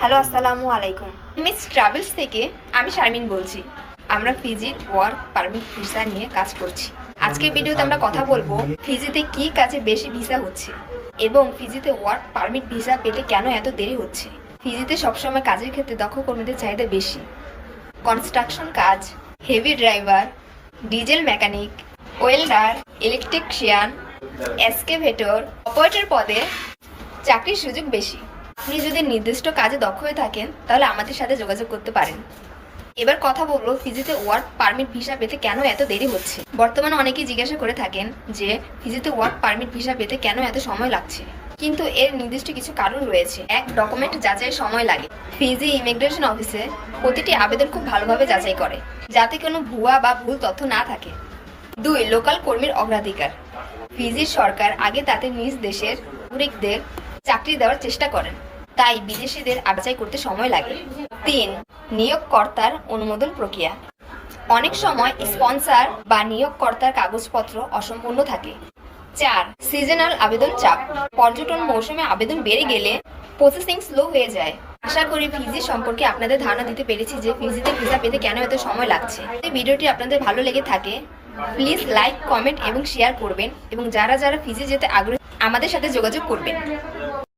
Hello, আসসালামু আলাইকুম। Miss travels থেকে আমি শারমিন বলছি। আমরা ফিজির ওয়ার্ক পারমিট ভিসা নিয়ে কাজ করছি। আজকের ভিডিওতে আমরা কথা বলব ফিজিতে কি কাজে বেশি ভিসা হচ্ছে এবং ফিজিতে ওয়ার্ক পারমিট ভিসা পেতে কেন এত দেরি হচ্ছে? ফিজিতে সবসময় কাজের ক্ষেত্রে দক্ষ কর্মীদের চাহিদা বেশি। কনস্ট্রাকশন কাজ, heavy driver, diesel mechanic, welder, electrician, excavator, operator পদে চাকরির সুযোগ বেশি। আপনি যদি নির্দিষ্ট কাজে দক্ষ হয়ে থাকেন, তাহলে আমাদের সাথে যোগাযোগ করতে পারেন। এবার কথা বলব ফিজিতে ওয়ার্ক পারমিট ভিসা পেতে কেন এত দেরি হচ্ছে? বর্তমানে অনেকেই জিজ্ঞাসা করে থাকেন যে, ফিজিতে ওয়ার্ক পারমিট ভিসা পেতে কেন এত সময় লাগছে? কিন্তু এর নির্দিষ্ট কিছু কারণ রয়েছে। এক, ডকুমেন্ট যাচাই সময় লাগে। ফিজি ইমিগ্রেশন অফিসে প্রতিটি আবেদন খুব ভালোভাবে যাচাই করে, যাতে কোনো ভুয়া বা ভুল তথ্য না থাকে। দুই, লোকাল কর্মীর অগ্রাধিকার। ফিজির সরকার আগে তাতে নিজ দেশের নাগরিকদের চাকরি দেওয়ার চেষ্টা করেন। তাই বিদেশিদের আবাচাই করতে সময় লাগে। তিন, নিয়োগকর্তার অনুমোদন প্রক্রিয়া। অনেক সময় স্পন্সর বা নিয়োগকর্তার কাগজপত্র অসম্পূর্ণ থাকে। চার, সিজনাল আবেদন চাপ। পর্যটন মৌসুমে আবেদন বেড়ে গেলে প্রসেসিং স্লো হয়ে যায়। আশা করি ফিজি সম্পর্কে আপনাদের ধারণা দিতে পেরেছি যে ফিজিতে ভিসা পেতে কেন এত সময় লাগছে। যদি ভিডিওটি আপনাদের ভালো লেগে থাকে প্লিজ লাইক কমেন্ট এবং শেয়ার করবেন এবং যারা যারা ফিজি যেতে আগ্রহী, আমাদের সাথে যোগাযোগ করবেন।